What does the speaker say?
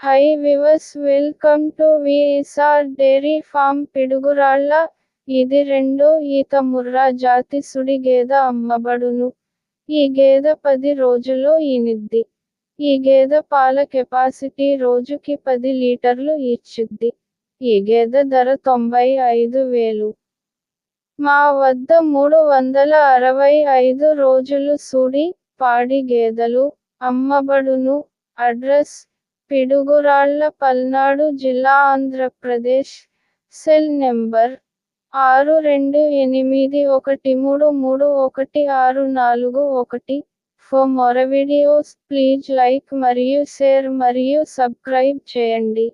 Hi viewers welcome to VSR dairy farm Piduguralla ఇది రెండో ఈత ముర్రా జాతి సుడి గేద అమ్మబడును. ఈ గేద పది రోజుల్లో ఈనిద్ది ఈ గేద పాల కెపాసిటీ రోజుకి పది లీటర్లు ఇచ్చిద్ది. ఈ గేద ధర తొంభై ఐదు వేలు. మా వద్ద మూడు వందల అరవై ఐదు రోజులు సూడి పాడి గేదెలు అమ్మబడును. అడ్రస్ పిడుగురాళ్ళ పల్నాడు జిల్లా ఆంధ్రప్రదేశ్. సెల్ నెంబర్ ఆరు రెండు ఎనిమిది ఒకటి మూడు మూడు ఒకటి ఆరు నాలుగు ఒకటి. For more videos please like మరియు షేర్ మరియు సబ్స్క్రైబ్ చేయండి.